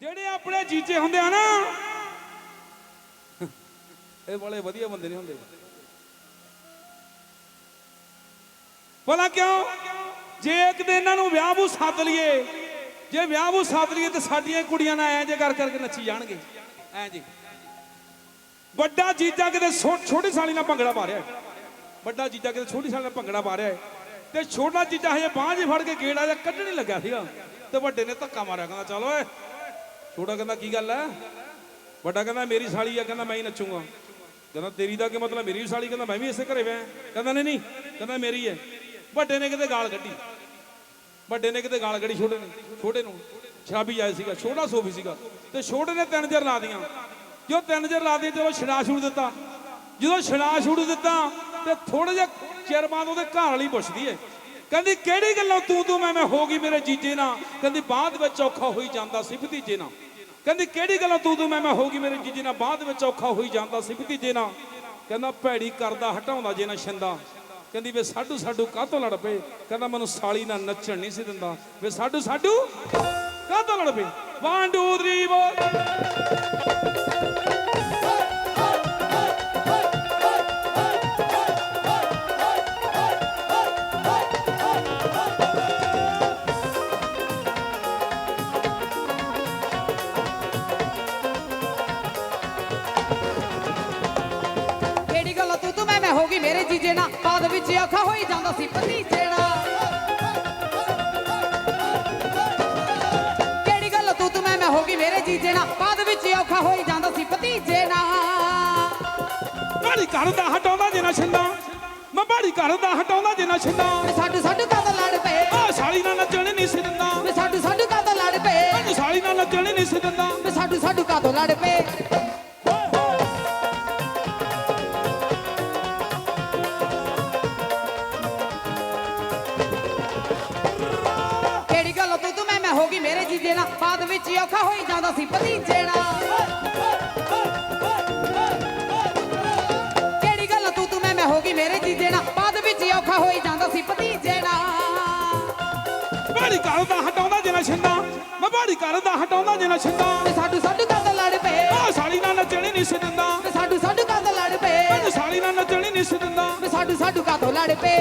ਜਿਹੜੇ ਆਪਣੇ ਜੀਜੇ ਹੁੰਦੇ ਆ ਨਾ ਇਹ ਬੜੇ ਵਧੀਆ ਬੰਦੇ ਨਹੀਂ ਹੁੰਦੇ। ਭਲਾ ਕਿਉਂ? ਜੇ ਇੱਕ ਦਿਨ ਇਹਨਾਂ ਨੂੰ ਵਿਆਹ ਨੂੰ ਸੱਦ ਲਈਏ ਜੇ ਵਿਆਹ ਨੂੰ ਸੱਦ ਲਈਏ ਤੇ ਸਾਡੀਆਂ ਕੁੜੀਆਂ ਨਾਲ ਐਂ ਜੇ ਕਰ ਕਰਕੇ ਨੱਚੀ ਜਾਣਗੇ। ਐਂ ਜੀ। ਵੱਡਾ ਜੀਜਾ ਕਿਤੇ ਛੋਟੀ ਸਾਲੀ ਨਾਲ ਭੰਗੜਾ ਪਾ ਰਿਹਾ ਹੈ। ਵੱਡਾ ਜੀਜਾ ਕਿਤੇ ਛੋਟੀ ਸਾਲੀ ਨਾਲ ਭੰਗੜਾ ਪਾ ਰਿਹਾ ਹੈ। ਤੇ ਛੋਟਾ ਜੀਜਾ ਹਜੇ ਬਾਂਹ 'ਚ ਫੜ ਕੇ ਗੇੜਾ ਜਿਹਾ ਕੱਢਣ ਲੱਗਾ ਸੀਗਾ। ਤੇ ਵੱਡੇ ਨੇ ਧੱਕਾ ਮਾਰਿਆ ਕਹਿੰਦਾ ਚੱਲ ਓਏ ਛੋਟਾ ਕਹਿੰਦਾ, ਕੀ ਗੱਲ ਹੈ ਵੱਡਾ ਕਹਿੰਦਾ, ਮੇਰੀ ਸਾਲੀ ਆ। ਕਹਿੰਦਾ, ਮੈਂ ਹੀ ਨੱਚੂਗਾ। ਕਹਿੰਦਾ, ਤੇਰੀ ਦਾ ਕੀ ਮਤਲਬ? ਮੇਰੀ ਵੀ ਸਾਲੀ? ਕਹਿੰਦਾ, ਮੈਂ ਵੀ ਇਸੇ ਘਰੇ ਵਿਆਹ ਕਹਿੰਦਾ, ਨਹੀਂ ਨਹੀਂ। ਕਹਿੰਦਾ, ਮੇਰੀ ਹੈ ਵੱਡੇ ਨੇ ਕਿਤੇ ਗਾਲ ਕੱਢੀ। ਵੱਡੇ ਨੇ ਕਿਤੇ ਗਾਲ ਕੱਢੀ ਛੋਟੇ ਨੇ, ਛੋਟੇ ਨੂੰ। ਸ਼ਰਾਬੀ ਆਇਆ ਸੀਗਾ, ਛੋਟਾ ਸੋਫੀ ਸੀਗਾ। ਤੇ ਛੋਟੇ ਨੇ ਤਿੰਨ ਜਰ ਲਾ ਦੀਆਂ ਜੋ ਤਿੰਨ ਜਰ ਲਾ ਦੀਆਂ ਚਲੋ ਛੜਾ ਛੁੜ ਦਿੱਤਾ। ਜਦੋਂ ਛੜਾ ਛੁੜ ਦਿੱਤਾ, ਤੇ ਥੋੜੇ ਜਿਹਾ ਚਿਰ ਬਾਅਦ ਉਹਦੇ ਘਰ ਵਾਲੀ ਪੁੱਛਦੀ ਏ ਕਹਿੰਦੀ, ਕਿਹੜੀ ਗੱਲੋਂ ਤੂੰ ਤੂੰ ਮੈਂ ਮੈਂ ਹੋ ਗਈ ਮੇਰੇ ਜੀਜੇ ਨਾਲ? ਕਹਿੰਦੀ, ਬਾਅਦ ਵਿੱਚ ਔਖਾ ਹੋਈ ਜਾਂਦਾ ਸੀ ਭਤੀਜੇ ਨਾਲ। ਕਹਿੰਦੀ, ਕਿਹੜੀ ਗੱਲੋਂ ਤੂੰ ਤੂੰ ਮੈਂ ਮੈਂ ਹੋ ਗਈ ਮੇਰੇ ਜੀਜੇ ਨਾਲ? ਬਾਅਦ ਵਿੱਚ ਔਖਾ ਹੋਈ ਜਾਂਦਾ ਸੀ ਭਤੀਜੇ ਨਾਲ। ਕਹਿੰਦਾ, ਭੈੜੀ ਕਰਦਾ, ਹਟਾਉਂਦਾ ਜੇ ਨਾ ਛਿੰਦਾ। ਕਹਿੰਦੀ, ਵੇ ਸਾਡੂ ਸਾਡੂ ਕਾਹਤੋਂ ਲੜ ਪਏ? ਕਹਿੰਦਾ, ਮੈਨੂੰ ਸਾਲੀ ਨਾਲ ਨੱਚਣ ਨਹੀਂ ਸੀ ਦਿੰਦਾ। ਵੇ ਸਾਡੂ ਸਾਡੂ ਕਾਹਤੋਂ ਲੜ ਪਏ? 1 ਵਿੱਚ ਔਖਾ ਹੋਈ ਜਾਂਦਾ ਸੀ ਭਤੀਜੇ ਨਾਲ। ਕਿਹੜੀ ਗੱਲ ਤੂੰ ਤੂੰ ਮੈਂ ਮੈਂ ਹੋ ਗਈ ਮੇਰੇ ਜੀਜੇ ਨਾਲ? ਬਾਅਦ ਵਿੱਚ ਔਖਾ ਹੋਈ ਜਾਂਦਾ ਸੀ ਭਤੀਜੇ ਨਾਲ। ਬਾੜੀ ਕਰਦਾ ਹਟਾਉਂਦਾ ਜੇ ਨਾ ਛਿੰਦਾ। ਮੈਂ ਬਾੜੀ ਕਰਦਾ ਹਟਾਉਂਦਾ ਜੇ ਨਾ ਛਿੰਦਾ। ਸਾਡੂ ਸਾਡੂ ਕਾਹਦਾ ਲੜ ਪਏ। ਆ ਸਾਲੀ ਨਾਲ ਨੱਚਣ ਨਹੀਂ ਸੀ ਦਿੰਦਾ। ਵੇ ਸਾਡੂ ਸਾਡੂ ਲੜ ਪਏ। ਮੈਨੂੰ ਸਾਲੀ ਨਾਲ ਨੱਚਣ ਨਹੀਂ ਸੀ ਦਿੰਦਾ। ਵੇ ਸਾਡੂ ਸਾਡੂ ਲੜ ਪਏ। ਜਾਂਦਾ ਸੀ ਭਤੀਜੇ ਨਾਲ ਕਿਹੜੀ ਗੱਲ ਤੂੰ ਤੂੰ ਮੈਂ ਮੈਂ ਹੋ ਗਈ ਮੇਰੇ ਜੀਜੇ ਨਾਲ ਬਾਅਦ ਵਿੱਚ ਔਖਾ ਹੋਈ ਜਾਂਦਾ ਸੀ ਭਤੀਜੇ ਨਾਲ ਬਾੜੀ ਕਰਦਾ ਹਟਾਉਂਦਾ ਜੇ ਨਾ ਛਿੰਦਾ। ਮੈਂ ਬਾੜੀ ਕਰਦਾ ਹਟਾਉਂਦਾ ਜੇ ਨਾ ਛਿੰਦਾ ਸਾਡੂ ਸਾਡੂ ਕਾਹਦਾ ਲੜ ਪਏ। ਆ ਸਾਲੀ ਨਾਲ ਨੱਚਣ ਨਹੀਂ ਸੀ ਦਿੰਦਾ। ਸਾਡੂ ਸਾਡੂ ਕਾਹਦਾ ਲੜ ਪਏ। ਮੈਨੂੰ ਸਾਲੀ ਨਾਲ ਨੱਚਣ ਨਹੀਂ ਸੀ ਦਿੰਦਾ। ਸਾਡੂ ਸਾਡੂ ਕਾਹਤੋਂ ਲੜ ਪਏ।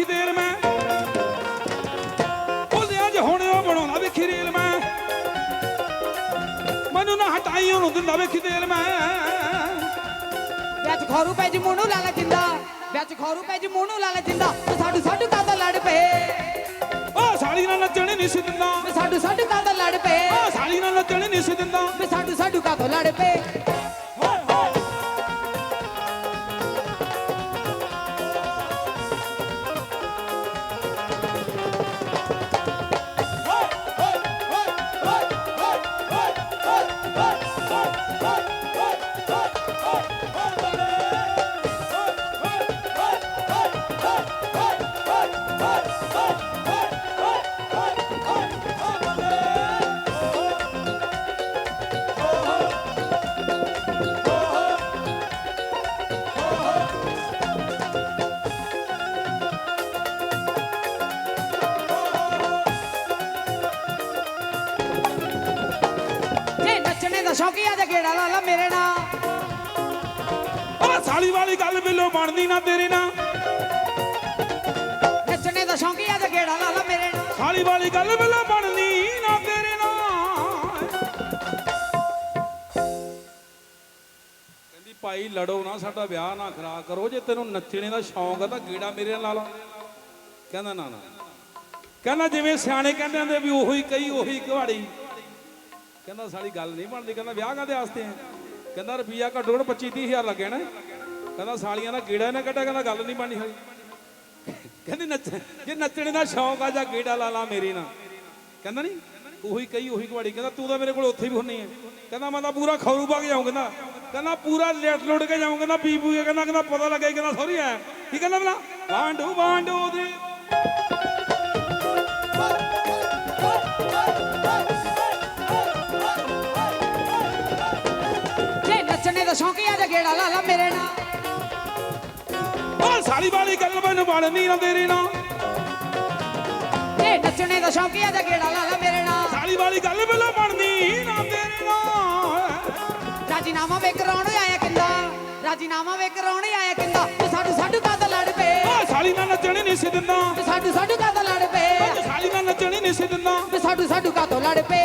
ਵੇਖੀ ਦੇਰ ਮੈਂ। ਬੋਲਿਆ ਜੇ ਹੁਣ ਉਹ ਬਣਾਉਂਦਾ ਵੇਖੀ ਰੇਲ ਮੈਂ। ਮੈਨੂੰ ਨਾ ਹਟਾਈ ਉਹਨੂੰ ਦਿੰਦਾ ਵੇਖੀ ਦੇਰ ਮੈਂ। ਵਿੱਚ ਖੌਰੂ ਪੈ ਜੀ ਮੂੰਹ ਲਾਲਾ ਜਿੰਦਾ। ਵਿੱਚ ਖੌਰੂ ਪੈ ਜੀ ਮੂੰਹ ਲਾਲਾ ਜਿੰਦਾ। ਸਾਡੂ ਸਾਡੂ ਕਾਹਦਾ ਲੜ ਪਏ? ਆ ਸਾਲੀ ਨਾਲ ਨੱਚਣ ਨਹੀਂ ਸੀ ਦਿੰਦਾ। ਸਾਡੂ ਸਾਡੂ ਕਾਹਦਾ ਨੱਚਣੇ ਦਾ ਸ਼ੌਕੀ ਆ ਜਾ ਗੇੜਾ ਲਾ ਲਾ ਮੇਰੇ ਨਾਲ। ਆ ਸਾਲੀ ਵਾਲੀ ਗੱਲ ਬਿੱਲੋ ਬਣਦੀ ਨਾ ਤੇਰੇ ਨਾਲ। ਨੱਚਣੇ ਦਾ ਸ਼ੌਕੀ ਆ ਜਾ ਗੇੜਾ ਲਾ ਲਾ ਮੇਰੇ ਨਾਲ। ਸਾਲੀ ਵਾਲੀ ਗੱਲ ਬਿੱਲੋ ਬਣਦੀ ਨਾ ਤੇਰੇ ਨਾਲ। ਕਹਿੰਦੀ ਭਾਈ ਲੜੋ ਨਾ ਸਾਡਾ ਵਿਆਹ ਨਾ ਖਰਾ ਕਰੋ। ਜੇ ਤੈਨੂੰ ਨੱਚਣੇ ਦਾ ਸ਼ੌਂਕ ਆ ਤਾਂ ਗੀੜਾ ਮੇਰੇ ਨਾਲ ਲਾ ਲਾ। ਕਹਿੰਦਾ ਨਾ ਨਾ। ਕਹਿੰਦਾ ਜਿਵੇਂ ਸਿਆਣੇ ਕਹਿੰਦੇ ਹੁੰਦੇ ਵੀ ਉਹੀ ਕਈ ਉਹੀ ਕੁਹਾੜੀ। ਕਹਿੰਦਾ ਸਾਲੀ ਗੱਲ ਨਹੀਂ ਬਣਦੀ, ਕਹਿੰਦਾ ਵਿਆਹ ਕਾਦੇ ਵਾਸਤੇ ਆ ਕਹਿੰਦਾ ਰੁਪਈਆ ਘੱਟੋ ਘੱਟ 25 30 ਹਜ਼ਾਰ ਨਾ। ਕਹਿੰਦਾ ਸਾਲੀਆਂ ਦਾ ਗੇੜਾ ਨਾ ਕੱਢਿਆ, ਕਹਿੰਦਾ ਗੱਲ ਨਹੀਂ ਬਣਨੀ ਹੋਈ ਕਹਿੰਦੀ ਨੱਚ, ਜੇ ਨੱਚਣੇ ਦਾ ਸ਼ੌਂਕ ਆ ਜਾਂ ਗੇੜਾ ਲਾ ਲਾ ਮੇਰੀ ਨਾ। ਕਹਿੰਦਾ ਨਹੀਂ, ਉਹੀ ਕਹੀ, ਉਹੀ ਕੁਹਾੜੀ, ਕਹਿੰਦਾ ਤੂੰ ਤਾਂ ਮੇਰੇ ਕੋਲ ਉੱਥੇ ਵੀ ਹੁੰਨੀ ਹੈ। ਕਹਿੰਦਾ ਮੈਂ ਤਾਂ ਪੂਰਾ ਖੌਰੂ ਪਾ ਕੇ ਜਾਊਂ, ਕਹਿੰਦਾ। ਕਹਿੰਦਾ ਪੂਰਾ ਲੇਟ ਲੁੱਟ ਕੇ ਜਾਊਂ, ਕਹਿੰਦਾ ਪੀ ਪੂ ਕੇ, ਕਹਿੰਦਾ ਕਹਿੰਦਾ ਪਤਾ ਲੱਗੇ ਕਹਿੰਦਾ ਸੌਰੀ ਆ ਕੀ ਕਹਿੰਦਾ ਬਲਾ ਵਾਂਡੂ ਵਾਂਡੂ ਦੇ ਗੇੜਾ ਲਾ ਲਾ ਮੇਰੇ ਨਾਲ। ਉਹ ਸਾਲੀ ਵਾਲੀ ਗੱਲ ਮੈਨੂੰ ਬਣਨੀ ਨਾ ਤੇਰੇ ਨਾਲ। ਜੇ ਨੱਚਣੇ ਦਾ ਸ਼ੌਂਕੀ ਆ ਜਾ ਗੇੜਾ ਲਾ ਲਾ ਮੇਰੇ ਨਾਲ। ਸਾਲੀ ਵਾਲੀ ਗੱਲ ਮੈਨੂੰ ਬਣਨੀ ਨਾ ਤੇਰੇ ਨਾਲ। ਰਾਜੀਨਾਮਾ ਵੇ ਕਰਾਉਣ ਆਇਆ ਕਿੰਦਾ ਰਾਜੀਨਾਮਾ ਵੇ ਕਰਾਉਣ ਆਇਆ ਕਿੰਦਾ ਤੇ ਸਾਡੂ ਸਾਡੂ ਕਾਦਾ ਲੜ ਪਏ। ਉਹ ਸਾਲੀ ਨਾਲ ਨੱਚਣੀ ਨਹੀਂ ਸੀ ਦਿੰਦਾ। ਤੇ ਸਾਡੂ ਸਾਡੂ ਕਾਦਾ ਲੜ ਪਏ। ਉਹ ਸਾਲੀ ਨਾਲ ਨੱਚਣੀ ਨਹੀਂ ਸੀ ਦਿੰਦਾ। ਤੇ ਸਾਡੂ ਸਾਡੂ ਕਾਦੋਂ ਲੜ ਪਏ।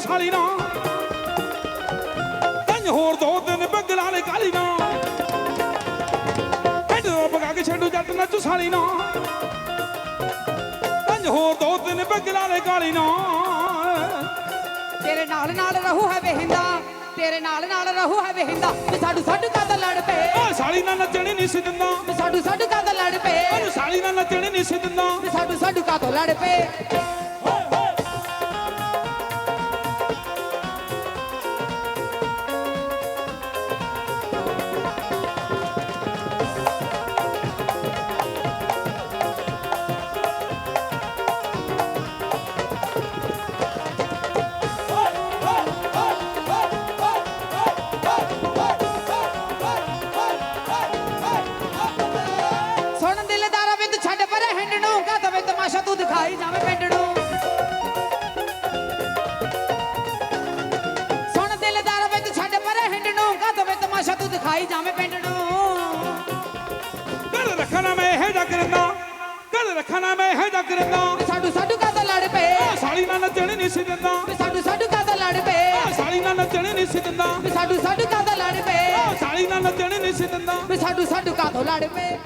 ਸਾਲੀ ਨਾ। ਕੇ ਛੱਡੂ ਜੱਟ ਨੱਚੂ ਸਾਲੀ ਨਾ। ਤੈਨੂੰ ਹੋਰ ਦੋ ਦਿਨ ਬੱਗਲਾਂ ਨੇ ਕਾਲੀ ਨਾ। ਤੇਰੇ ਨਾਲ ਨਾਲ ਰਹੂ ਹੈ ਵੇਹਿੰਦਾ ਤੇਰੇ ਨਾਲ ਨਾਲ ਰਹੂ ਹੈ ਵੇਹਿੰਦਾ ਤੇ ਸਾਡੂ ਸਾਡੂ ਕਾਦਾ ਲੜ ਪਏ। ਓ ਸਾਲੀ ਨਾਲ ਨੱਚਣੀ ਨਹੀਂ ਸੀ ਦਿੰਦਾ। ਤੇ ਸਾਡੂ ਸਾਡੂ ਕਾਦਾ ਲੜ ਪਏ। ਓ ਸਾਲੀ ਨਾਲ ਨੱਚਣੀ ਨਹੀਂ ਸੀ ਦਿੰਦਾ। ਤੇ ਸਾਡੂ ਸਾਡੂ ਕਾਦੋਂ ਲੜ ਪਏ। ਤਮਾਸ਼ਾ ਤੂੰ ਦਿਖਾਈ ਜਾਵੇਂ ਪਿੰਡ ਨੂੰ। ਸੁਣ ਦਿਲਦਾਰਾ ਵਿਦ ਛੱਡ ਪਰੇ ਹਿੰਡ ਨੂੰ ਕਾ ਤਵੇ ਤਮਾਸ਼ਾ ਤੂੰ ਦਿਖਾਈ ਜਾਵੇਂ ਪਿੰਡ ਨੂੰ। ਕਰ ਰੱਖਣਾ ਮੈਂ ਇਹ ਜੱਗ ਰੰਦਾ ਕਰ ਰੱਖਣਾ ਮੈਂ ਇਹ ਰੰਦਾ ਤੇ ਸਾਡੂ ਸਾਡੂ ਕਾਦਾ ਲੜ ਪਏ। ਸਾਲੀ ਨਾਲ ਨੱਚਣੀ ਨਹੀਂ ਸੀ ਦਿੰਦਾ। ਸਾਡੂ ਸਾਡੂ ਕਾਦਾ ਲੜ ਪਏ। ਸਾਲੀ ਨਾਲ ਨੱਚਣੀ ਨਹੀਂ ਸੀ ਦਿੰਦਾ। ਸਾਡੂ ਸਾਡੂ ਕਾਦਾ ਲੜ ਪਏ। ਸਾਲੀ ਨਾਲ ਨੱਚਣੀ ਨਹੀਂ ਸੀ ਦਿੰਦਾ। ਸਾਡੂ ਸਾਡੂ ਕਾਦੋਂ ਲੜ ਪਏ।